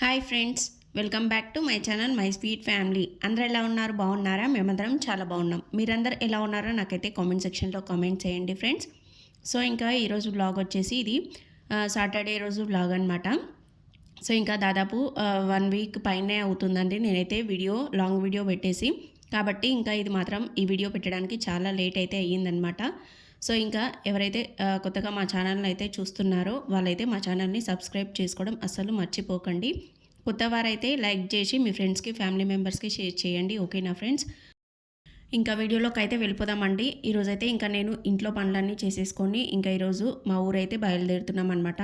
Hi friends welcome back to my channel my sweet family అందరూ ఎలా ఉన్నారు? బాగున్నారా? మేమందరం చాలా బాగున్నాం. మీరందరూ ఎలా ఉన్నారో నాకైతే కామెంట్ సెక్షన్లో కామెంట్ చేయండి ఫ్రెండ్స్ సో ఇంకా ఈరోజు బ్లాగ్ వచ్చేసి ఇది సాటర్డే రోజు బ్లాగ్ అనమాట సో ఇంకా దాదాపు వన్ వీక్ పైనే అవుతుందండి. నేనైతే వీడియో లాంగ్ వీడియో పెట్టేసి. కాబట్టి ఇంకా ఇది మాత్రం ఈ వీడియో పెట్టడానికి చాలా లేట్ అయితే అయ్యిందనమాట సో ఇంకా ఎవరైతే కొత్తగా మా ఛానల్ని అయితే చూస్తున్నారో వాళ్ళైతే మా ఛానల్ని సబ్స్క్రైబ్ చేసుకోవడం అస్సలు మర్చిపోకండి. కొత్త వారైతే లైక్ చేసి మీ ఫ్రెండ్స్కి ఫ్యామిలీ మెంబర్స్కి షేర్ చేయండి ఓకేనా ఫ్రెండ్స్? ఇంకా వీడియోలోకి అయితే వెళ్ళిపోదామండి ఈరోజైతే ఇంకా నేను ఇంట్లో పనులన్నీ చేసేసుకొని ఇంకా ఈరోజు మా ఊరైతే బయలుదేరుతున్నాం అనమాట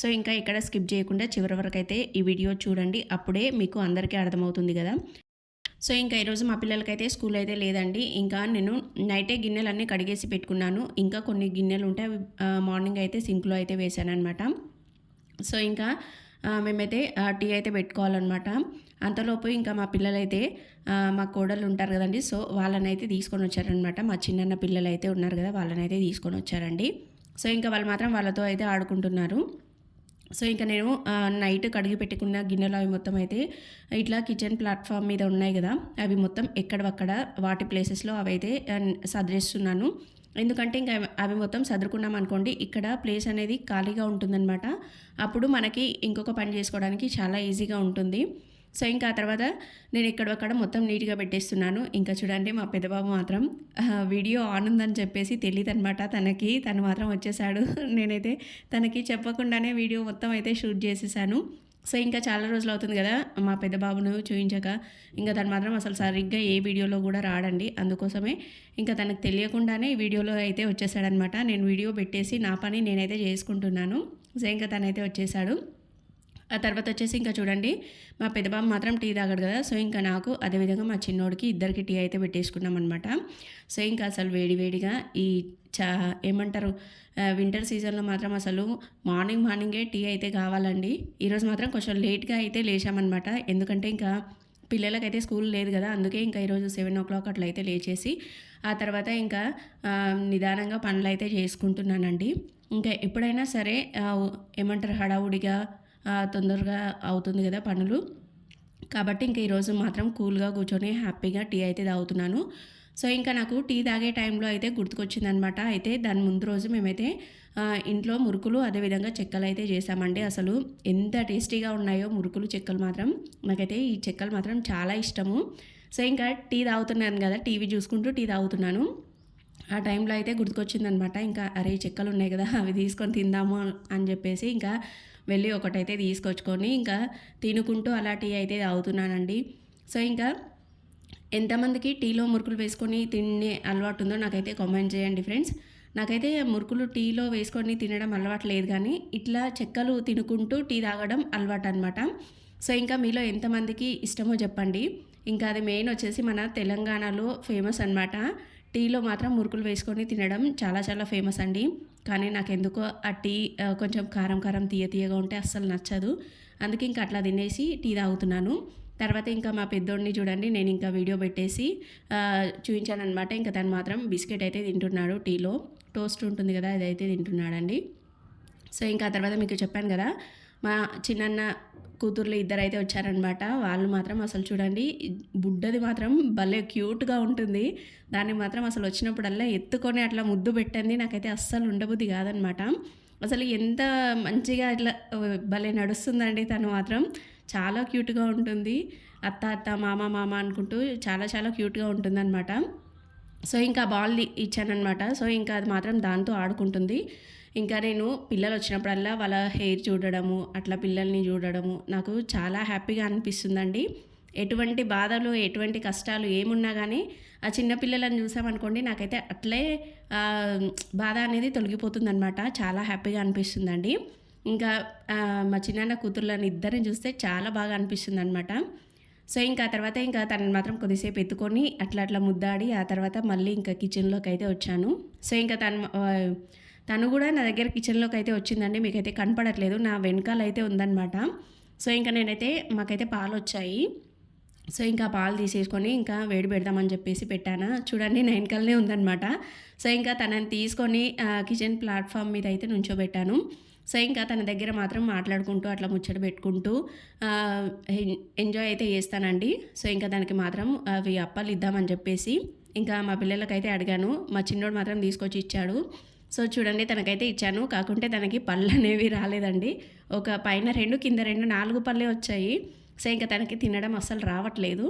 సో ఇంకా ఇక్కడ స్కిప్ చేయకుండా చివరి వరకు అయితే ఈ వీడియో చూడండి. అప్పుడే మీకు అందరికీ అర్థమవుతుంది కదా. సో ఇంకా ఈరోజు మా పిల్లలకైతే స్కూల్ అయితే లేదండి. ఇంకా నేను నైటే గిన్నెలన్నీ కడిగేసి పెట్టుకున్నాను. ఇంకా కొన్ని గిన్నెలు ఉంటే మార్నింగ్ అయితే సింక్లో అయితే వేసాను అనమాట సో ఇంకా మేమైతే టీ అయితే పెట్టుకోవాలన్నమాట. అంతలోపు ఇంకా మా పిల్లలైతే మా కోడలు ఉంటారు కదండి సో వాళ్ళనైతే తీసుకొని వచ్చారనమాట మా చిన్న పిల్లలు అయితే ఉన్నారు కదా వాళ్ళనైతే తీసుకొని వచ్చారండి. సో ఇంకా వాళ్ళు మాత్రం వాళ్ళతో అయితే ఆడుకుంటున్నారు. సో ఇంకా నేను నైట్ కడిగి పెట్టుకున్న గిన్నెలు అవి మొత్తం అయితే ఇట్లా కిచెన్ ప్లాట్ఫామ్ మీద ఉన్నాయి కదా అవి మొత్తం ఎక్కడవక్కడ వాటి ప్లేసెస్లో అవి అయితే ఆ, ఎందుకంటే ఇంకా అవి- అవి మొత్తం సదురుకున్నాం అనుకోండి ఇక్కడ ప్లేస్ అనేది ఖాళీగా ఉంటుందన్నమాట. అప్పుడు మనకి ఇంకొక పని చేసుకోవడానికి చాలా ఈజీగా ఉంటుంది. సో ఇంకా ఆ తర్వాత నేను ఇక్కడక్కడ మొత్తం నీట్గా పెట్టేస్తున్నాను. ఇంకా చూడండి మా పెద్దబాబు మాత్రం వీడియో ఆన్ ఉందని చెప్పేసి తెలియదు అనమాట తనకి తను మాత్రం వచ్చేసాడు. నేనైతే తనకి చెప్పకుండానే వీడియో మొత్తం అయితే షూట్ చేసేసాను. సో ఇంకా చాలా రోజులు అవుతుంది కదా మా పెద్ద బాబును చూపించాక ఇంకా తను మాత్రం అసలు సరిగ్గా ఏ వీడియోలో కూడా రాడండి. అందుకోసమే ఇంకా తనకు తెలియకుండానే వీడియోలో అయితే వచ్చేసాడనమాట నేను వీడియో పెట్టేసి నా పని నేనైతే చేసుకుంటున్నాను. సో ఇంకా తనైతే వచ్చేసాడు. ఆ తర్వాత వచ్చేసి ఇంకా చూడండి మా పెద్దబాబు మాత్రం టీ తాగడు కదా సో ఇంకా నాకు అదేవిధంగా మా చిన్నోడికి ఇద్దరికి టీ అయితే పెట్టేసుకున్నాం అనమాట సో ఇంకా అసలు వేడి వేడిగా ఈ చా ఏమంటారు వింటర్ సీజన్లో మాత్రం అసలు మార్నింగ్ మార్నింగే టీ అయితే కావాలండి. ఈరోజు మాత్రం కొంచెం లేట్గా అయితే లేచామన్నమాట ఎందుకంటే ఇంకా పిల్లలకైతే స్కూల్ లేదు కదా అందుకే ఇంకా ఈరోజు సెవెన్ ఓ క్లాక్ అట్లా అయితే లేచేసి ఆ తర్వాత ఇంకా నిదానంగా పనులు అయితే చేసుకుంటున్నానండి. ఇంకా ఎప్పుడైనా సరే ఏమంటారు హడావుడిగా తొందరగా అవుతుంది కదా పనులు కాబట్టి ఇంకా ఈరోజు మాత్రం కూల్గా కూర్చొని హ్యాపీగా టీ అయితే తాగుతున్నాను. సో ఇంకా నాకు టీ తాగే టైంలో అయితే గుర్తుకొచ్చిందనమాట అయితే దాని ముందు రోజు మేమైతే ఇంట్లో మురుకులు అదేవిధంగా చెక్కలు అయితే చేసామండి. అసలు ఎంత టేస్టీగా ఉన్నాయో మురుకులు చెక్కలు మాత్రం. నాకైతే ఈ చెక్కలు మాత్రం చాలా ఇష్టము. సో ఇంకా టీ తాగుతున్నాను కదా టీవీ చూసుకుంటూ టీ తాగుతున్నాను. ఆ టైంలో అయితే గుర్తుకొచ్చిందనమాట ఇంకా అరే చెక్కలు ఉన్నాయి కదా అవి తీసుకొని తిందాము అని చెప్పేసి ఇంకా వెళ్ళి ఒకటైతే తీసుకొచ్చుకొని ఇంకా తినుకుంటూ అలా టీ అయితే తాగుతున్నానండి. సో ఇంకా ఎంతమందికి టీలో మురుకులు వేసుకొని తినే అలవాటు ఉందో నాకైతే కామెంట్ చేయండి ఫ్రెండ్స్. నాకైతే మురుకులు టీలో వేసుకొని తినడం అలవాటు లేదు కానీ ఇట్లా చెక్కలు తినుకుంటూ టీ తాగడం అలవాటు అనమాట సో ఇంకా మీలో ఎంతమందికి ఇష్టమో చెప్పండి. ఇంకా అది మెయిన్ వచ్చేసి మన తెలంగాణలో ఫేమస్ అనమాట టీలో మాత్రం మురుకులు వేసుకొని తినడం చాలా చాలా ఫేమస్ అండి. కానీ నాకు ఎందుకో ఆ టీ కొంచెం కారం కారం తీయ తీయగా ఉంటే అస్సలు నచ్చదు. అందుకే ఇంకా అట్లా తినేసి టీ తాగుతున్నాను. తర్వాత ఇంకా మా పెద్దోడిని చూడండి నేను ఇంకా వీడియో పెట్టేసి చూపించానమాట చూపించాను ఇంకా తను మాత్రం బిస్కెట్ అయితే తింటున్నాడు టీలో టోస్ట్ ఉంటుంది కదా అదైతే తింటున్నాడండి. సో ఇంకా తర్వాత మీకు చెప్పాను కదా మా చిన్నన్న కూతుర్లు ఇద్దరు అయితే వచ్చారనమాట. వాళ్ళు మాత్రం అసలు చూడండి బుడ్డది మాత్రం భలే క్యూట్గా ఉంటుంది. దాన్ని మాత్రం అసలు వచ్చినప్పుడల్లా ఎత్తుకొని అట్లా ముద్దు పెట్టండి నాకైతే అస్సలు ఉండబుద్ధి కాదనమాట. అసలు ఎంత మంచిగా ఇట్లా భలే నడుస్తుందండి తను మాత్రం. చాలా క్యూట్గా ఉంటుంది. అత్త అత్త మామ మామ అనుకుంటూ చాలా చాలా క్యూట్గా ఉంటుందన్నమాట సో ఇంకా బాల్ ఇచ్చానమాట సో ఇంకా అది మాత్రం దాంతో ఆడుకుంటుంది. ఇంకా నేను పిల్లలు వచ్చినప్పుడల్లా వాళ్ళ హెయిర్ చూడడము అట్లా పిల్లల్ని చూడడము నాకు చాలా హ్యాపీగా అనిపిస్తుందండి. ఎటువంటి బాధలు ఎటువంటి కష్టాలు ఏమున్నా కానీ ఆ చిన్నపిల్లలను చూసామనుకోండి నాకైతే అట్లే బాధ అనేది తొలగిపోతుందన్నమాట. చాలా హ్యాపీగా అనిపిస్తుందండి. ఇంకా మా చిన్న కూతుర్లను ఇద్దరిని చూస్తే చాలా బాగా అనిపిస్తుంది అనమాట సో ఇంకా తర్వాత ఇంకా తనని మాత్రం కొద్దిసేపు ఎత్తుకొని అట్లా అట్లా ముద్దాడి ఆ తర్వాత మళ్ళీ ఇంకా కిచెన్లోకి అయితే వచ్చాను. సో ఇంకా తను తను కూడా నా దగ్గర కిచెన్లోకి అయితే వచ్చిందండి. మీకైతే కనపడట్లేదు. నా వెనకాల అయితే ఉందన్నమాట. సో ఇంకా నేనైతే మాకైతే పాలు వచ్చాయి. సో ఇంకా పాలు తీసేసుకొని ఇంకా వేడి పెడదామని చెప్పేసి పెట్టాను. చూడండి నా వెనకాలనే ఉందన్నమాట. సో ఇంకా తనని తీసుకొని కిచెన్ ప్లాట్ఫామ్ మీద అయితే నుంచోబెట్టాను. సో ఇంకా తన దగ్గర మాత్రం మాట్లాడుకుంటూ అట్లా ముచ్చట పెట్టుకుంటూ ఎంజాయ్ అయితే చేస్తానండి. సో ఇంకా దానికి మాత్రం అవి అప్పాలు ఇద్దామని చెప్పేసి ఇంకా మా పిల్లలకైతే అడిగాను. మా చిన్నోడు మాత్రం తీసుకొచ్చి ఇచ్చాడు. సో చూడండి తనకైతే ఇచ్చాను. కాకుంటే తనకి పళ్ళు అనేవి రాలేదండి. ఒక పైన రెండు కింద రెండు నాలుగు పళ్ళే వచ్చాయి. సో ఇంకా తనకి తినడం అస్సలు రావట్లేదు.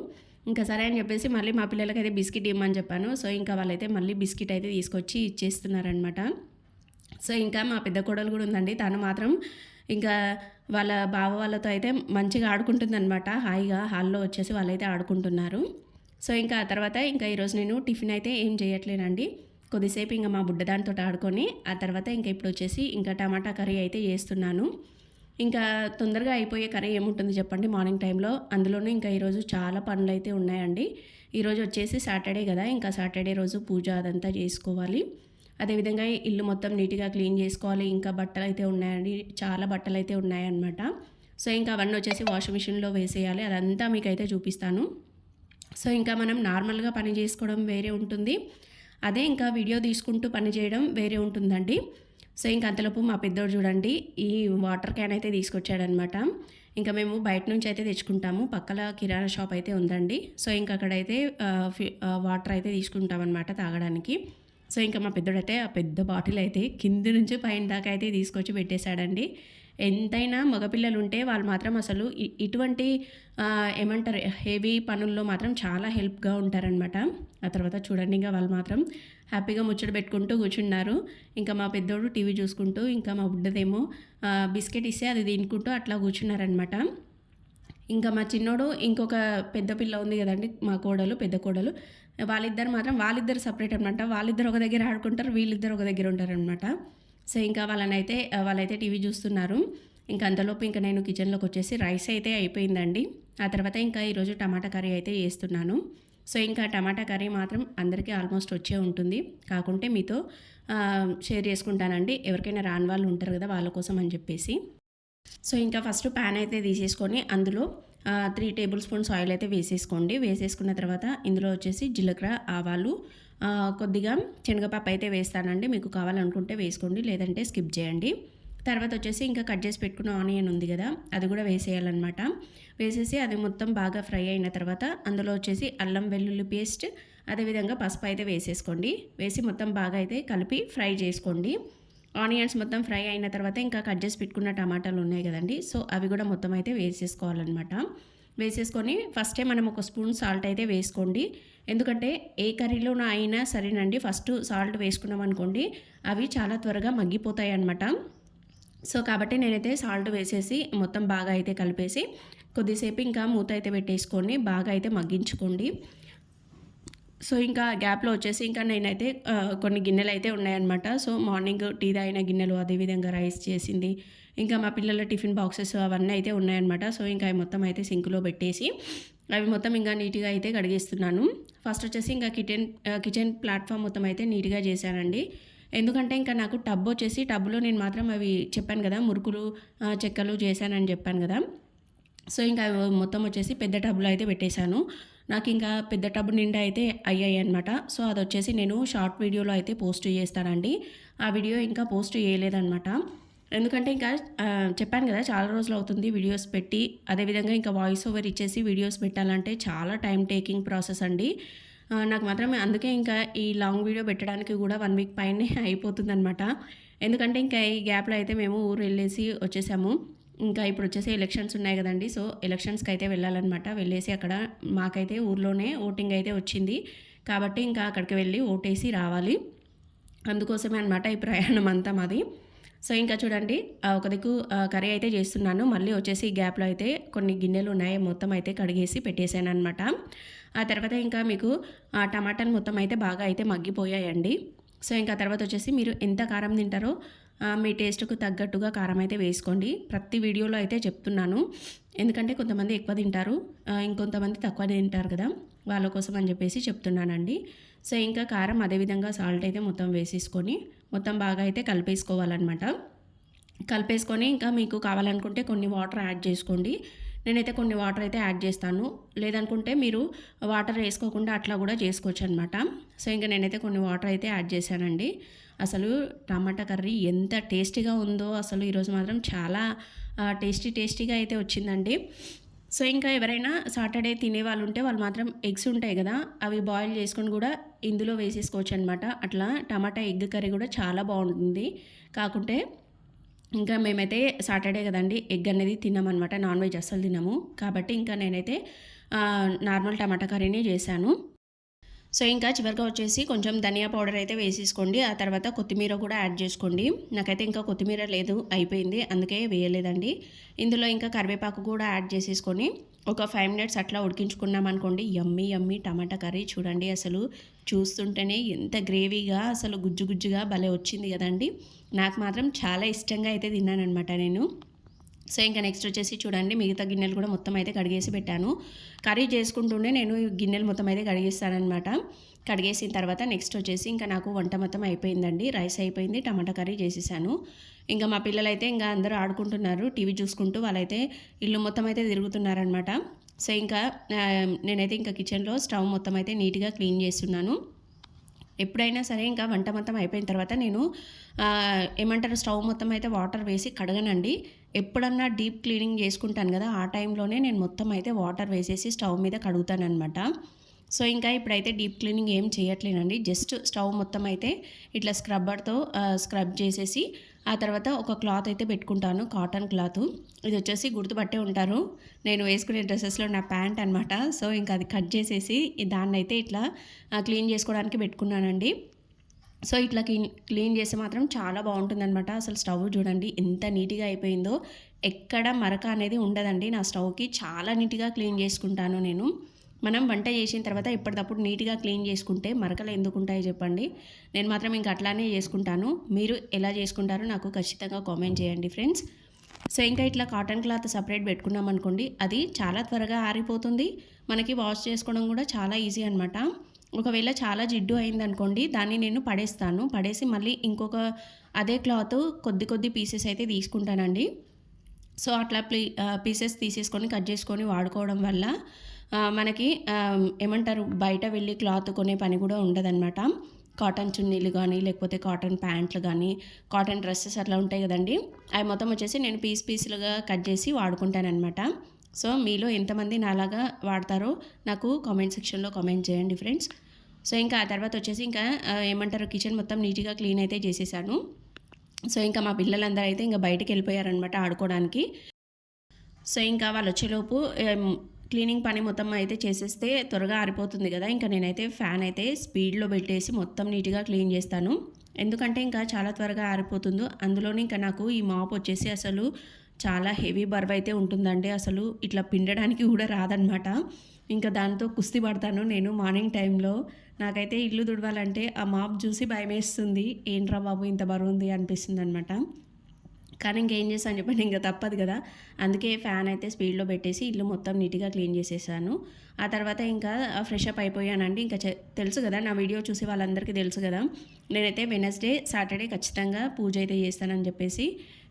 ఇంకా సరే అని చెప్పేసి మళ్ళీ మా పిల్లలకి అయితే బిస్కెట్ ఇవ్వమని చెప్పాను. సో ఇంకా వాళ్ళైతే మళ్ళీ బిస్కెట్ అయితే తీసుకొచ్చి ఇచ్చేస్తున్నారనమాట సో ఇంకా మా పెద్ద కోడలు కూడా ఉందండి. తను మాత్రం ఇంకా వాళ్ళ బావ వాళ్ళతో అయితే మంచిగా ఆడుకుంటుందనమాట హాయిగా హాల్లో వచ్చేసి వాళ్ళైతే ఆడుకుంటున్నారు. సో ఇంకా ఆ తర్వాత ఇంకా ఈరోజు నేను టిఫిన్ అయితే ఏం చేయట్లేనండి. కొద్దిసేపు ఇంకా మా బుడ్డ దానితో ఆడుకొని ఆ తర్వాత ఇంకా ఇప్పుడు వచ్చేసి ఇంకా టమాటా కర్రీ అయితే చేస్తున్నాను. ఇంకా తొందరగా అయిపోయే కర్రీ ఏముంటుంది చెప్పండి మార్నింగ్ టైంలో. అందులోనూ ఇంకా ఈరోజు చాలా పనులు అయితే ఉన్నాయండి. ఈరోజు వచ్చేసి సాటర్డే కదా ఇంకా సాటర్డే రోజు పూజ అదంతా చేసుకోవాలి. అదేవిధంగా ఇల్లు మొత్తం నీట్గా క్లీన్ చేసుకోవాలి. ఇంకా బట్టలు అయితే ఉన్నాయండి చాలా బట్టలు అయితే ఉన్నాయన్నమాట. సో ఇంకా అవన్నీ వచ్చేసి వాషింగ్ మిషన్లో వేసేయాలి అదంతా మీకైతే చూపిస్తాను. సో ఇంకా మనం నార్మల్గా పని చేసుకోవడం వేరే ఉంటుంది. అదే ఇంకా వీడియో తీసుకుంటూ పని చేయడం వేరే ఉంటుందండి. సో ఇంకా అంతలోపు మా పెద్దోడు చూడండి ఈ వాటర్ క్యాన్ అయితే తీసుకొచ్చాడనమాట. ఇంకా మేము బయట నుంచి అయితే తెచ్చుకుంటాము. పక్కల కిరాణా షాప్ అయితే ఉందండి. సో ఇంకా అక్కడైతే ఫి- వాటర్ అయితే తీసుకుంటామన్నమాట తాగడానికి. సో ఇంకా మా పెద్దోడైతే ఆ పెద్ద బాటిల్ అయితే కింది నుంచి పైన దాకా అయితే తీసుకొచ్చి పెట్టేశాడండి. ఎంతైనా మగపిల్లలు ఉంటే వాళ్ళు మాత్రం అసలు ఇటువంటి ఏమంటారు హెవీ పనుల్లో మాత్రం చాలా హెల్ప్గా ఉంటారనమాట ఆ తర్వాత చూడండి ఇంకా వాళ్ళు మాత్రం హ్యాపీగా ముచ్చట పెట్టుకుంటూ కూర్చున్నారు. ఇంకా మా పెద్దోడు టీవీ చూసుకుంటూ ఇంకా మా బుడ్డదేమో బిస్కెట్ ఇస్తే అది తినుకుంటూ అట్లా కూర్చున్నారనమాట ఇంకా మా చిన్నోడు ఇంకొక పెద్ద పిల్ల ఉంది కదండి మా కోడలు పెద్ద కోడలు. వాళ్ళిద్దరు మాత్రం వాళ్ళిద్దరు సపరేట్ అనమాట వాళ్ళిద్దరు ఒక దగ్గర ఆడుకుంటారు వీళ్ళిద్దరు ఒక దగ్గర ఉంటారనమాట సో ఇంకా వాళ్ళనైతే వాళ్ళైతే టీవీ చూస్తున్నారు. ఇంకా అంతలోపు ఇంకా నేను కిచెన్లోకి వచ్చేసి రైస్ అయితే అయిపోయిందండి. ఆ తర్వాత ఇంకా ఈరోజు టమాటా కర్రీ అయితే చేస్తున్నాను. సో ఇంకా టమాటా కర్రీ మాత్రం అందరికీ ఆల్మోస్ట్ వచ్చే ఉంటుంది. కాకుంటే మీతో షేర్ చేసుకుంటానండి. ఎవరికైనా రాని వాళ్ళు ఉంటారు కదా వాళ్ళ కోసం అని చెప్పేసి. సో ఇంకా ఫస్ట్ ప్యాన్ అయితే తీసేసుకొని అందులో త్రీ టేబుల్ స్పూన్స్ ఆయిల్ అయితే వేసేసుకోండి. వేసేసుకున్న తర్వాత ఇందులో వచ్చేసి జీలకర్ర ఆవాలు కొద్దిగా శనగపప్పు అయితే వేస్తానండి. మీకు కావాలనుకుంటే వేసుకోండి లేదంటే స్కిప్ చేయండి. తర్వాత వచ్చేసి ఇంకా కట్ చేసి పెట్టుకున్న ఆనియన్ ఉంది కదా అది కూడా వేసేయాలన్నమాట. వేసేసి అది మొత్తం బాగా ఫ్రై అయిన తర్వాత అందులో వచ్చేసి అల్లం వెల్లుల్లి పేస్ట్ అదేవిధంగా పసుపు అయితే వేసేసుకోండి. వేసి మొత్తం బాగా అయితే కలిపి ఫ్రై చేసుకోండి. ఆనియన్స్ మొత్తం ఫ్రై అయిన తర్వాత ఇంకా కట్ చేసి పెట్టుకున్న టమాటాలు ఉన్నాయి కదండి సో అవి కూడా మొత్తం అయితే వేసేసుకోవాలన్నమాట. వేసేసుకొని ఫస్టే మనం ఒక స్పూన్ సాల్ట్ అయితే వేసుకోండి. ఎందుకంటే ఏ కర్రీలోనూ అయినా సరేనండి ఫస్ట్ సాల్ట్ వేసుకున్నాం అనుకోండి అవి చాలా త్వరగా మగ్గిపోతాయి అన్నమాట. సో కాబట్టి నేనైతే సాల్ట్ వేసేసి మొత్తం బాగా అయితే కలిపేసి కొద్దిసేపు ఇంకా మూత అయితే పెట్టేసుకొని బాగా అయితే మగ్గించుకోండి. సో ఇంకా గ్యాప్లో వచ్చేసి ఇంకా నేనైతే కొన్ని గిన్నెలు అయితే ఉన్నాయన్నమాట. సో మార్నింగ్ టీ తాగిన గిన్నెలు అదేవిధంగా రైస్ చేసింది ఇంకా మా పిల్లల టిఫిన్ బాక్సెస్ అవన్నీ అయితే ఉన్నాయన్నమాట. సో ఇంకా అవి మొత్తం అయితే సింక్లో పెట్టేసి అవి మొత్తం ఇంకా నీట్గా అయితే కడిగేస్తున్నాను. ఫస్ట్ వచ్చేసి ఇంకా కిచెన్ కిచెన్ ప్లాట్ఫామ్ మొత్తం అయితే నీట్గా చేశానండి. ఎందుకంటే ఇంకా నాకు టబ్ వచ్చేసి టబ్లో నేను మాత్రం అవి చెప్పాను కదా మురుకులు చెక్కలు చేశానని చెప్పాను కదా. సో ఇంకా అవి మొత్తం వచ్చేసి పెద్ద టబ్లో అయితే పెట్టేశాను. నాకు ఇంకా పెద్ద టబ్ నిండా అయితే అయ్యాయి అనమాట సో అది వచ్చేసి నేను షార్ట్ వీడియోలో అయితే పోస్ట్ చేస్తానండి. ఆ వీడియో ఇంకా పోస్ట్ చేయలేదన్నమాట. ఎందుకంటే ఇంకా చెప్పాను కదా చాలా రోజులు అవుతుంది వీడియోస్ పెట్టి. అదేవిధంగా ఇంకా వాయిస్ ఓవర్ ఇచ్చేసి వీడియోస్ పెట్టాలంటే చాలా టైం టేకింగ్ ప్రాసెస్ అండి. నాకు మాత్రం అందుకే ఇంకా ఈ లాంగ్ వీడియో పెట్టడానికి కూడా వన్ వీక్ పైనే అయిపోతుందన్నమాట. ఎందుకంటే ఇంకా ఈ గ్యాప్లో అయితే మేము ఊరు వెళ్ళేసి వచ్చేసాము. ఇంకా ఇప్పుడు వచ్చేసి ఎలక్షన్స్ ఉన్నాయి కదండి. సో ఎలక్షన్స్కి అయితే వెళ్ళాలన్నమాట. వెళ్ళేసి అక్కడ మాకైతే ఊర్లోనే ఓటింగ్ అయితే వచ్చింది. కాబట్టి ఇంకా అక్కడికి వెళ్ళి ఓటేసి రావాలి. అందుకోసమే అనమాట ఈ ప్రయాణం అంతా మాది. సో ఇంకా చూడండి ఒక దిక్కు కర్రీ అయితే చేస్తున్నాను. మళ్ళీ వచ్చేసి గ్యాప్లో అయితే కొన్ని గిన్నెలు ఉన్నాయి మొత్తం అయితే కడిగేసి పెట్టేశాను అనమాట ఆ తర్వాత ఇంకా మీకు ఆ టమాటాలు మొత్తం అయితే బాగా అయితే మగ్గిపోయాయండి. సో ఇంకా తర్వాత వచ్చేసి మీరు ఎంత కారం తింటారో మీ టేస్ట్కు తగ్గట్టుగా కారం అయితే వేసుకోండి. ప్రతి వీడియోలో అయితే చెప్తున్నాను. ఎందుకంటే కొంతమంది ఎక్కువ తింటారు. ఇంకొంతమంది తక్కువ తింటారు కదా. వాళ్ళ కోసం అని చెప్పేసి చెప్తున్నానండి. సో ఇంకా కారం అదేవిధంగా సాల్ట్ అయితే మొత్తం వేసేసుకొని మొత్తం బాగా అయితే కలిపేసుకోవాలన్నమాట. కలిపేసుకొని ఇంకా మీకు కావాలనుకుంటే కొన్ని వాటర్ యాడ్ చేసుకోండి. నేనైతే కొన్ని వాటర్ అయితే యాడ్ చేస్తాను. లేదనుకుంటే మీరు వాటర్ వేసుకోకుండా అట్లా కూడా చేసుకోవచ్చు అనమాట సో ఇంకా నేనైతే కొన్ని వాటర్ అయితే యాడ్ చేశానండి. అసలు టమాటా కర్రీ ఎంత టేస్టీగా ఉందో అసలు ఈరోజు మాత్రం చాలా టేస్టీ టేస్టీగా అయితే వచ్చిందండి. సో ఇంకా ఎవరైనా సాటర్డే తినే వాళ్ళు ఉంటే వాళ్ళు మాత్రం ఎగ్స్ ఉంటాయి కదా అవి బాయిల్ చేసుకొని కూడా ఇందులో వేసేసుకోవచ్చు అనమాట అట్లా టమాటా ఎగ్ కర్రీ కూడా చాలా బాగుంటుంది. కాకుంటే ఇంకా మేమైతే సాటర్డే కదండి ఎగ్ అనేది తిన్నామన్నమాట నాన్ వెజ్ అస్సలు తిన్నాము కాబట్టి ఇంకా నేనైతే నార్మల్ టమాటా కర్రీని చేశాను. సో ఇంకా చివరిగా వచ్చేసి కొంచెం ధనియా పౌడర్ అయితే వేసేసుకోండి. ఆ తర్వాత కొత్తిమీర కూడా యాడ్ చేసుకోండి. నాకైతే ఇంకా కొత్తిమీర లేదు అయిపోయింది. అందుకే వేయలేదండి. ఇందులో ఇంకా కరివేపాకు కూడా యాడ్ చేసేసుకొని ఒక ఫైవ్ మినిట్స్ అట్లా ఉడికించుకున్నాం అనుకోండి. యమ్మీ యమ్మీ టమాటా కర్రీ చూడండి అసలు. చూస్తుంటేనే ఎంత గ్రేవీగా అసలు గుజ్జు గుజ్జుగా భలే వచ్చింది కదండి. నాకు మాత్రం చాలా ఇష్టంగా అయితే తిన్నానమాట నేను. సో ఇంకా నెక్స్ట్ వచ్చేసి చూడండి మిగతా గిన్నెలు కూడా మొత్తం అయితే కడిగేసి పెట్టాను. కర్రీ చేసుకుంటుండే నేను గిన్నెలు మొత్తం అయితే కడిగేస్తానమాట కడిగేసిన తర్వాత నెక్స్ట్ వచ్చేసి ఇంకా నాకు వంట మొత్తం అయిపోయిందండి. రైస్ అయిపోయింది టమాటా కర్రీ చేసేసాను. ఇంకా మా పిల్లలైతే ఇంకా అందరూ ఆడుకుంటున్నారు టీవీ చూసుకుంటూ వాళ్ళైతే ఇల్లు మొత్తం అయితే తిరుగుతున్నారనమాట సో ఇంకా నేనైతే ఇంకా కిచెన్లో స్టవ్ మొత్తం అయితే నీట్గా క్లీన్ చేస్తున్నాను. ఎప్పుడైనా సరే ఇంకా వంట మొత్తం అయిపోయిన తర్వాత నేను ఏమంటారు స్టవ్ మొత్తం అయితే వాటర్ వేసి కడగనండి. ఎప్పుడన్నా డీప్ క్లీనింగ్ చేసుకుంటాను కదా ఆ టైంలోనే నేను మొత్తం అయితే వాటర్ వేసేసి స్టవ్ మీద కడుగుతానమాట సో ఇంకా ఇప్పుడైతే డీప్ క్లీనింగ్ ఏం చేయట్లేనండి. జస్ట్ స్టవ్ మొత్తం అయితే ఇట్లా స్క్రబ్బర్తో స్క్రబ్ చేసేసి ఆ తర్వాత ఒక క్లాత్ అయితే పెట్టుకుంటాను కాటన్ క్లాత్. ఇది వచ్చేసి గుర్తుపట్టే ఉంటారు. నేను వేసుకునే డ్రెస్సెస్లో నా ప్యాంట్ అనమాట సో ఇంకా అది కట్ చేసేసి దాన్ని అయితే ఇట్లా క్లీన్ చేసుకోవడానికి పెట్టుకున్నానండి. సో ఇట్లా క్లీన్ క్లీన్ చేస్తే మాత్రం చాలా బాగుంటుందన్నమాట. అసలు స్టవ్ చూడండి ఎంత నీట్గా అయిపోయిందో. ఎక్కడ మరక అనేది ఉండదండి. నా స్టవ్కి చాలా నీట్గా క్లీన్ చేసుకుంటాను నేను. మనం వంట చేసిన తర్వాత ఎప్పటికప్పుడు నీట్గా క్లీన్ చేసుకుంటే మరకలు ఎందుకు ఉంటాయో చెప్పండి. నేను మాత్రం ఇంకా అట్లానే చేసుకుంటాను. మీరు ఎలా చేసుకుంటారో నాకు ఖచ్చితంగా కామెంట్ చేయండి ఫ్రెండ్స్. సో ఇంకా ఇట్లా కాటన్ క్లాత్ సపరేట్ పెట్టుకున్నాం అనుకోండి అది చాలా త్వరగా ఆరిపోతుంది. మనకి వాష్ చేసుకోవడం కూడా చాలా ఈజీ అనమాట ఒకవేళ చాలా జిడ్డు అయిందనుకోండి దాన్ని నేను పడేస్తాను. పడేసి మళ్ళీ ఇంకొక అదే క్లాత్ కొద్ది కొద్ది పీసెస్ అయితే తీసుకుంటానండి. సో అట్లా ప్లీ పీసెస్ తీసేసుకొని కట్ చేసుకొని వాడుకోవడం వల్ల మనకి ఏమంటారు బయట వెళ్ళి క్లాత్ కొనే పని కూడా ఉండదన్నమాట. కాటన్ చున్నీలు కానీ లేకపోతే కాటన్ ప్యాంట్లు కానీ కాటన్ డ్రెస్సెస్ అట్లా ఉంటాయి కదండి. అవి మొత్తం వచ్చేసి నేను పీస్ పీసులుగా కట్ చేసి వాడుకుంటానమాట సో మీలో ఎంతమంది నాలాగా వాడతారో నాకు కామెంట్ సెక్షన్లో కామెంట్ చేయండి ఫ్రెండ్స్. సో ఇంకా ఆ తర్వాత వచ్చేసి ఇంకా ఏమంటారు కిచెన్ మొత్తం నీట్గా క్లీన్ అయితే చేసేసాను. సో ఇంకా మా పిల్లలందరూ అయితే ఇంకా బయటకు వెళ్ళిపోయారనమాట ఆడుకోవడానికి. సో ఇంకా వాళ్ళు వచ్చేలోపు క్లీనింగ్ పని మొత్తం అయితే చేసేస్తే త్వరగా ఆరిపోతుంది కదా. ఇంకా నేనైతే ఫ్యాన్ అయితే స్పీడ్లో పెట్టేసి మొత్తం నీట్గా క్లీన్ చేస్తాను. ఎందుకంటే ఇంకా చాలా త్వరగా ఆరిపోతుందో అందులోనే ఇంకా నాకు ఈ మాప్ వచ్చేసి అసలు చాలా హెవీ బర్వ్ అయితే ఉంటుందండి. అసలు ఇట్లా పిండడానికి కూడా రాదనమాట ఇంకా దాంతో కుస్తీ పడతాను నేను మార్నింగ్ టైంలో. నాకైతే ఇల్లు దుడవాలంటే ఆ మాప్ చూసి భయం వేస్తుంది ఏంట్రా బాబు ఇంత బరువు ఉంది అనిపిస్తుంది అనమాట కానీ ఇంకేం చేస్తాను చెప్పండి ఇంకా తప్పదు కదా. అందుకే ఫ్యాన్ అయితే స్పీడ్లో పెట్టేసి ఇల్లు మొత్తం నీట్గా క్లీన్ చేసేసాను. ఆ తర్వాత ఇంకా ఫ్రెష్ అప్ అయిపోయానండి. ఇంకా తెలుసు కదా నా వీడియో చూసి వాళ్ళందరికీ తెలుసు కదా. నేనైతే వెనస్డే సాటర్డే ఖచ్చితంగా పూజ అయితే చేస్తానని చెప్పేసి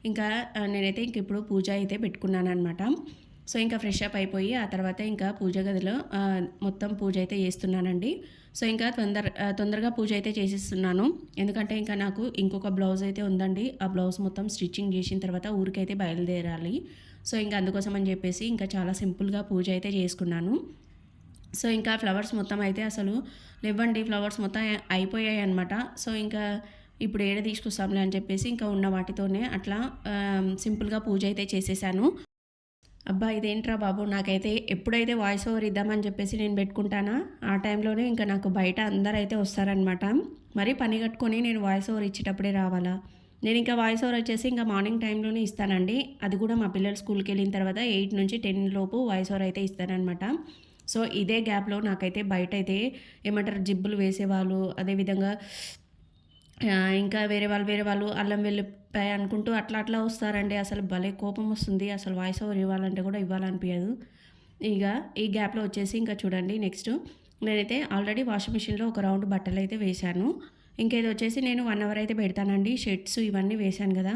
ఇంకా నేనైతే ఇంక ఇప్పుడు పూజ అయితే పెట్టుకున్నాను అనమాట సో ఇంకా ఫ్రెష్ అప్ అయిపోయి ఆ తర్వాత ఇంకా పూజ గదిలో మొత్తం పూజ అయితే చేస్తున్నానండి. సో ఇంకా తొందర తొందరగా పూజ అయితే చేసేస్తున్నాను. ఎందుకంటే ఇంకా నాకు ఇంకొక బ్లౌజ్ అయితే ఉందండి. ఆ బ్లౌజ్ మొత్తం స్టిచ్చింగ్ చేసిన తర్వాత ఊరికైతే బయలుదేరాలి. సో ఇంకా అందుకోసం అని చెప్పేసి ఇంకా చాలా సింపుల్గా పూజ అయితే చేసుకున్నాను. సో ఇంకా ఫ్లవర్స్ మొత్తం అయితే అసలు లేవండి ఫ్లవర్స్ మొత్తం అయిపోయాయి అనమాట సో ఇంకా ఇప్పుడు ఏడ తీసుకొస్తాంలే అని చెప్పేసి ఇంకా ఉన్న వాటితోనే అట్లా సింపుల్గా పూజ అయితే చేసేసాను. అబ్బా ఇదేంట్రా బాబు? నాకైతే ఎప్పుడైతే వాయిస్ ఓవర్ ఇద్దామని చెప్పేసి నేను పెట్టుకుంటానా ఆ టైంలోనే ఇంకా నాకు బయట అందరు అయితే వస్తారనమాట మరి పని కట్టుకొని నేను వాయిస్ ఓవర్ ఇచ్చేటప్పుడే రావాలా? నేను ఇంకా వాయిస్ ఓవర్ వచ్చేసి ఇంకా మార్నింగ్ టైంలోనే ఇస్తానండి. అది కూడా మా పిల్లలు స్కూల్కి వెళ్ళిన తర్వాత ఎయిట్ నుంచి టెన్ లోపు వాయిస్ ఓవర్ అయితే ఇస్తానన్నమాట సో ఇదే గ్యాప్లో నాకైతే బయట అయితే ఏమంటారు జిబ్బులు వేసేవాళ్ళు అదేవిధంగా ఇంకా వేరే వాళ్ళు వేరే వాళ్ళు అల్లం వెళ్ళిపోయి అనుకుంటూ అట్లా అట్లా వస్తారండి. అసలు భలే కోపం వస్తుంది. అసలు వాయిస్ ఓవర్ ఇవ్వాలంటే కూడా ఇవ్వాలనిపించదు ఇక ఈ గ్యాప్లో వచ్చేసి ఇంకా చూడండి నెక్స్ట్ నేనైతే ఆల్రెడీ వాషింగ్ మిషన్లో ఒక రౌండ్ బట్టలు అయితే వేశాను. ఇంకేది వచ్చేసి నేను వన్ అవర్ అయితే పెడతానండి. షర్ట్స్ ఇవన్నీ వేశాను కదా.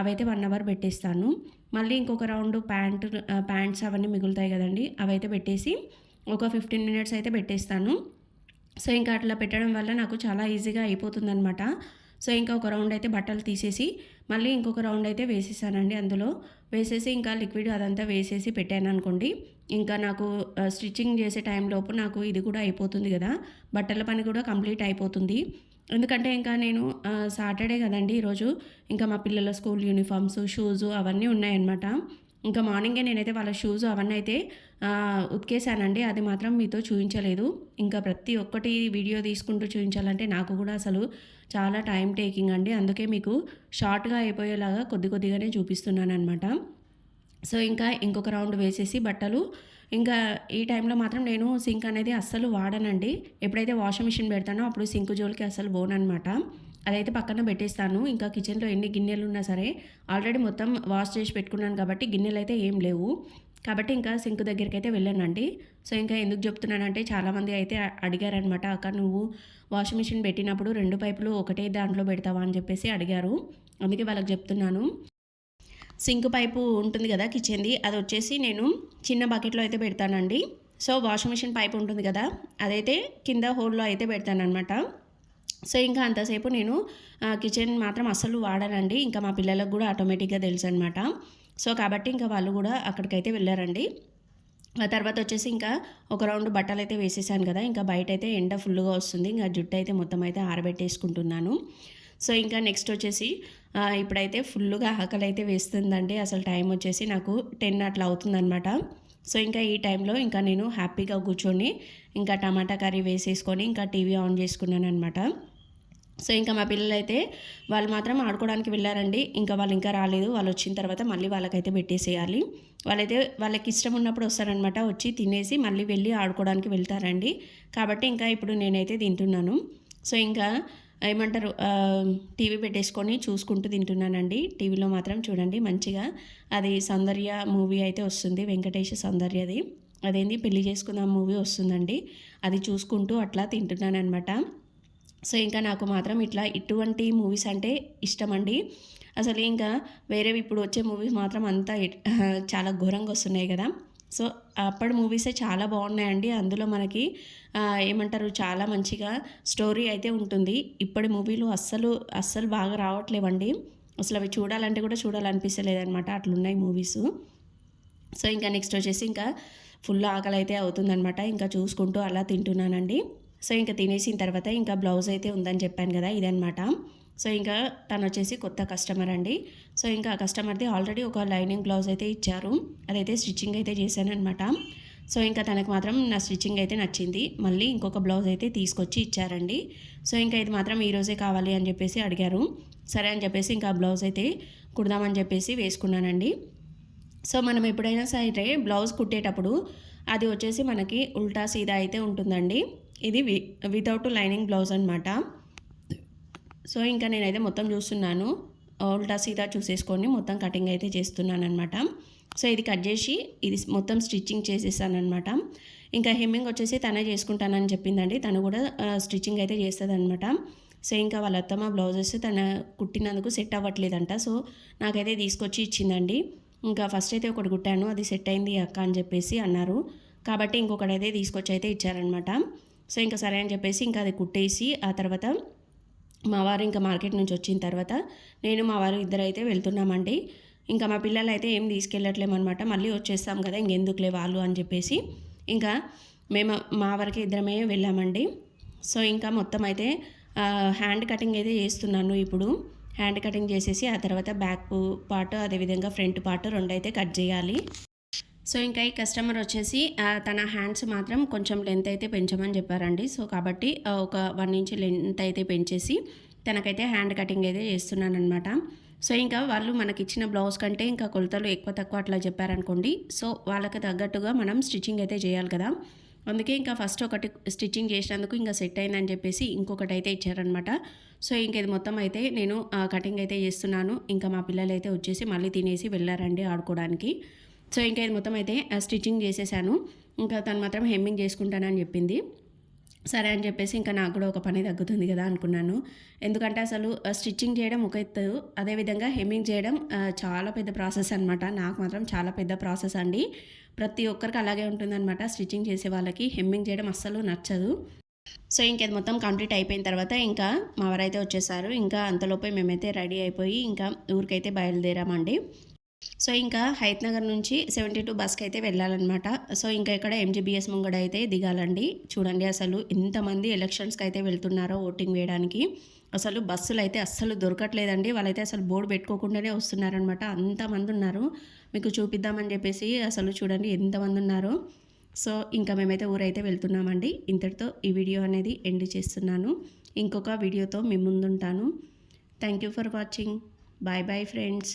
అవైతే వన్ అవర్ పెట్టేస్తాను. మళ్ళీ ఇంకొక రౌండ్ ప్యాంటు ప్యాంట్స్ అవన్నీ మిగులుతాయి కదండి. అవైతే పెట్టేసి ఒక ఫిఫ్టీన్ మినిట్స్ అయితే పెట్టేస్తాను. సో ఇంకా అట్లా పెట్టడం వల్ల నాకు చాలా ఈజీగా అయిపోతుందనమాట సో ఇంకా ఒక రౌండ్ అయితే బట్టలు తీసేసి మళ్ళీ ఇంకొక రౌండ్ అయితే వేసేసానండి అందులో. వేసేసి ఇంకా లిక్విడ్ అదంతా వేసేసి పెట్టాను అనుకోండి. ఇంకా నాకు స్టిచ్చింగ్ చేసే టైంలోపు నాకు ఇది కూడా అయిపోతుంది కదా. బట్టల పని కూడా కంప్లీట్ అయిపోతుంది. ఎందుకంటే ఇంకా నేను సాటర్డే కదండి ఈరోజు. ఇంకా మా పిల్లల స్కూల్ యూనిఫామ్స్ షూస్ అవన్నీ ఉన్నాయన్నమాట. ఇంకా మార్నింగే నేనైతే వాళ్ళ షూస్ అవన్నీ అయితే ఉతికేశానండి. ఉతికేసానండి అది మాత్రం మీతో చూపించలేదు ఇంకా ప్రతి ఒక్కటి వీడియో తీసుకుంటూ చూపించాలంటే నాకు కూడా అసలు చాలా టైం టేకింగ్ అండి. అందుకే మీకు షార్ట్గా అయిపోయేలాగా కొద్ది కొద్దిగానే చూపిస్తున్నాను అనమాట సో ఇంకా ఇంకొక రౌండ్ వేసేసి బట్టలు. ఇంకా ఈ టైంలో మాత్రం నేను సింక్ అనేది అస్సలు వాడనండి. ఎప్పుడైతే వాషింగ్ మిషన్ పెడతానో అప్పుడు సింక్ జోలికి అస్సలు పోనమాట అదైతే పక్కన పెట్టేస్తాను. ఇంకా కిచెన్లో ఎన్ని గిన్నెలు ఉన్నా సరే ఆల్రెడీ మొత్తం వాష్ చేసి పెట్టుకున్నాను కాబట్టి గిన్నెలు అయితే ఏం లేవు. కాబట్టి ఇంకా సింక్ దగ్గరికి అయితే వెళ్ళానండి. సో ఇంకా ఎందుకు చెప్తున్నానంటే చాలామంది అయితే అడిగారనమాట అక్క నువ్వు వాషింగ్ మిషన్ పెట్టినప్పుడు రెండు పైపులు ఒకటే దాంట్లో పెడతావా? అని చెప్పేసి అడిగారు. అందుకే వాళ్ళకి చెప్తున్నాను. సింక్ పైపు ఉంటుంది కదా కిచెన్ది అది వచ్చేసి నేను చిన్న బకెట్లో అయితే పెడతానండి. సో వాషింగ్ మిషన్ పైప్ ఉంటుంది కదా అదైతే కింద హోల్లో అయితే పెడతానమాట సో ఇంకా అంతసేపు నేను కిచెన్ మాత్రం అస్సలు వాడనండి. ఇంకా మా పిల్లలకు కూడా ఆటోమేటిక్గా తెలుసు అనమాట సో కాబట్టి ఇంకా వాళ్ళు కూడా అక్కడికైతే వెళ్ళారండి. ఆ తర్వాత వచ్చేసి ఇంకా ఒక రౌండ్ బట్టలు అయితే వేసేసాను కదా ఇంకా బయట అయితే ఎండ ఫుల్గా వస్తుంది. ఇంకా జుట్టు అయితే మొత్తం అయితే ఆరబెట్టేసుకుంటున్నాను. సో ఇంకా నెక్స్ట్ వచ్చేసి ఇప్పుడైతే ఫుల్గా ఆకలి అయితే వేస్తుందండి. అసలు టైం వచ్చేసి నాకు టెన్ అట్లా అవుతుందనమాట సో ఇంకా ఈ టైంలో ఇంకా నేను హ్యాపీగా కూర్చొని ఇంకా టమాటా కర్రీ వేసేసుకొని ఇంకా టీవీ ఆన్ చేసుకున్నాను అనమాట సో ఇంకా మా పిల్లలు అయితే వాళ్ళు మాత్రం ఆడుకోవడానికి వెళ్ళారండి. ఇంకా వాళ్ళు ఇంకా రాలేదు. వాళ్ళు వచ్చిన తర్వాత మళ్ళీ వాళ్ళకైతే పెట్టేసేయాలి. వాళ్ళైతే వాళ్ళకి ఇష్టం ఉన్నప్పుడు వస్తారనమాట వచ్చి తినేసి మళ్ళీ వెళ్ళి ఆడుకోవడానికి వెళ్తారండి. కాబట్టి ఇంకా ఇప్పుడు నేనైతే తింటున్నాను. సో ఇంకా ఏమంటారు టీవీ పెట్టేసుకొని చూసుకుంటూ తింటున్నానండి. టీవీలో మాత్రం చూడండి మంచిగా. అది సౌందర్య మూవీ అయితే వస్తుంది. వెంకటేష్ సౌందర్యది. అదేంది? పెళ్ళి చేసుకుందాం మూవీ వస్తుందండి. అది చూసుకుంటూ అట్లా తింటున్నాను అనమాట సో ఇంకా నాకు మాత్రం ఇట్లా ఇటువంటి మూవీస్ అంటే ఇష్టం అండి అసలు ఇంకా వేరేవి ఇప్పుడు వచ్చే మూవీస్ మాత్రం అంతా చాలా ఘోరంగా వస్తున్నాయి కదా. సో అప్పటి మూవీసే చాలా బాగున్నాయండి. అందులో మనకి ఏమంటారు చాలా మంచిగా స్టోరీ అయితే ఉంటుంది. ఇప్పటి మూవీలు అస్సలు అస్సలు బాగా రావట్లేవండి. అసలు అవి చూడాలంటే కూడా చూడాలనిపిస్తలేదు అనమాట అట్లున్నాయి మూవీస్ సో ఇంకా నెక్స్ట్ వచ్చేసి ఇంకా ఫుల్ ఆకలి అయితే అవుతుందనమాట ఇంకా చూసుకుంటూ అలా తింటున్నానండి. సో ఇంకా తినేసిన తర్వాత ఇంకా బ్లౌజ్ అయితే ఉందని చెప్పాను కదా ఇదనమాట సో ఇంకా తను వచ్చేసి కొత్త కస్టమర్ అండి. సో ఇంకా ఆ కస్టమర్ది ఆల్రెడీ ఒక లైనింగ్ బ్లౌజ్ అయితే ఇచ్చారు. అదైతే స్టిచ్చింగ్ అయితే చేశాను అనమాట సో ఇంకా తనకు మాత్రం నా స్టిచ్చింగ్ అయితే నచ్చింది. మళ్ళీ ఇంకొక బ్లౌజ్ అయితే తీసుకొచ్చి ఇచ్చారండి. సో ఇంకా ఇది మాత్రం ఈరోజే కావాలి అని చెప్పేసి అడిగారు. సరే అని చెప్పేసి ఇంకా బ్లౌజ్ అయితే కుడదామని చెప్పేసి వేసుకున్నానండి. సో మనం ఎప్పుడైనా సరే బ్లౌజ్ కుట్టేటప్పుడు అది వచ్చేసి మనకి ఉల్టా సీదా అయితే ఉంటుందండి. ఇది వి వితౌట్ లైనింగ్ బ్లౌజ్ అనమాట సో ఇంకా నేనైతే మొత్తం చూస్తున్నాను. ఉల్టా సీదా చూసేసుకొని మొత్తం కటింగ్ అయితే చేస్తున్నాను అనమాట సో ఇది కట్ చేసి ఇది మొత్తం స్టిచ్చింగ్ చేసేసాను అనమాట ఇంకా హెమ్మింగ్ వచ్చేసి తనే చేసుకుంటానని చెప్పిందండి. తను కూడా స్టిచ్చింగ్ అయితే చేస్తుంది అనమాట సో ఇంకా వాళ్ళ అత్తమ్మ బ్లౌజెస్ తన కుట్టినందుకు సెట్ అవ్వట్లేదంట. సో నాకైతే తీసుకొచ్చి ఇచ్చిందండి. ఇంకా ఫస్ట్ అయితే ఒకటి కుట్టాను అది సెట్ అయింది అక్క అని చెప్పేసి అన్నారు. కాబట్టి ఇంకొకటి అయితే తీసుకొచ్చి అయితే ఇచ్చారనమాట సో ఇంకా సరే అని చెప్పేసి ఇంకా అది కుట్టేసి ఆ తర్వాత మా వారు ఇంకా మార్కెట్ నుంచి వచ్చిన తర్వాత నేను మా వారు ఇద్దరు అయితే వెళ్తున్నామండి. ఇంకా మా పిల్లలు అయితే ఏం తీసుకెళ్ళట్లేమన్నమాట మళ్ళీ వచ్చేస్తాం కదా ఇంకెందుకులే వాళ్ళు అని చెప్పేసి ఇంకా మేము మా వరకు ఇద్దరమే వెళ్ళామండి. సో ఇంకా మొత్తం అయితే హ్యాండ్ కటింగ్ అయితే చేస్తున్నాను ఇప్పుడు. హ్యాండ్ కటింగ్ చేసేసి ఆ తర్వాత బ్యాక్ పార్ట్ అదేవిధంగా ఫ్రంట్ పార్ట్ రెండు అయితే కట్ చేయాలి. సో ఇంకా ఈ కస్టమర్ వచ్చేసి తన హ్యాండ్స్ మాత్రం కొంచెం లెంత్ అయితే పెంచమని చెప్పారండి. సో కాబట్టి ఒక వన్ ఇంచ్ లెంత్ అయితే పెంచేసి తనకైతే హ్యాండ్ కటింగ్ అయితే చేస్తున్నానమాట సో ఇంకా వాళ్ళు మనకి ఇచ్చిన బ్లౌజ్ కంటే ఇంకా కొలతలు ఎక్కువ తక్కువ అట్లా చెప్పారనుకోండి. సో వాళ్ళకి తగ్గట్టుగా మనం స్టిచ్చింగ్ అయితే చేయాలి కదా. అందుకే ఇంకా ఫస్ట్ ఒకటి స్టిచ్చింగ్ చేసినందుకు ఇంకా సెట్ అయిందని చెప్పేసి ఇంకొకటి అయితే ఇచ్చారనమాట సో ఇంక ఇది మొత్తం అయితే నేను కటింగ్ అయితే చేస్తున్నాను. ఇంకా మా పిల్లలు అయితే వచ్చేసి మళ్ళీ తినేసి వెళ్ళారండి ఆడుకోవడానికి. సో ఇంకా ఇది మొత్తం అయితే స్టిచ్చింగ్ చేసేసాను. ఇంకా తను మాత్రం హెమ్మింగ్ చేసుకుంటానని చెప్పింది. సరే అని చెప్పేసి ఇంకా నాకు కూడా ఒక పని తగ్గుతుంది కదా అనుకున్నాను. ఎందుకంటే అసలు స్టిచ్చింగ్ చేయడం ఒక ఎత్తు అదేవిధంగా హెమ్మింగ్ చేయడం చాలా పెద్ద ప్రాసెస్ అనమాట నాకు మాత్రం చాలా పెద్ద ప్రాసెస్ అండి. ప్రతి ఒక్కరికి అలాగే ఉంటుందన్నమాట స్టిచ్చింగ్ చేసే వాళ్ళకి. హెమ్మింగ్ చేయడం అస్సలు నచ్చదు. సో ఇంకేది మొత్తం కంప్లీట్ అయిపోయిన తర్వాత ఇంకా మా వారైతే వచ్చేసారు. ఇంకా అంతలోపే మేమైతే రెడీ అయిపోయి ఇంకా ఊరికైతే బయలుదేరామండి. సో ఇంకా హైత్ నగర్ నుంచి సెవెంటీ టూ బస్కి అయితే వెళ్ళాలన్నమాట. సో ఇంకా ఇక్కడ ఎంజీబీఎస్ ముంగడ అయితే దిగాలండి. చూడండి అసలు ఎంతమంది ఎలక్షన్స్కి అయితే వెళ్తున్నారో ఓటింగ్ వేయడానికి. అసలు బస్సులు అయితే అస్సలు దొరకట్లేదండి. వాళ్ళైతే అసలు బోర్డు పెట్టుకోకుండానే వస్తున్నారనమాట అంతమంది ఉన్నారు. మీకు చూపిద్దామని చెప్పేసి అసలు చూడండి ఎంతమంది ఉన్నారు. సో ఇంకా మేమైతే ఊరైతే వెళ్తున్నామండి. ఇంతటితో ఈ వీడియో అనేది ఎండ్ చేస్తున్నాను. ఇంకొక వీడియోతో మీ ముందుంటాను. Thank you for watching bye bye friends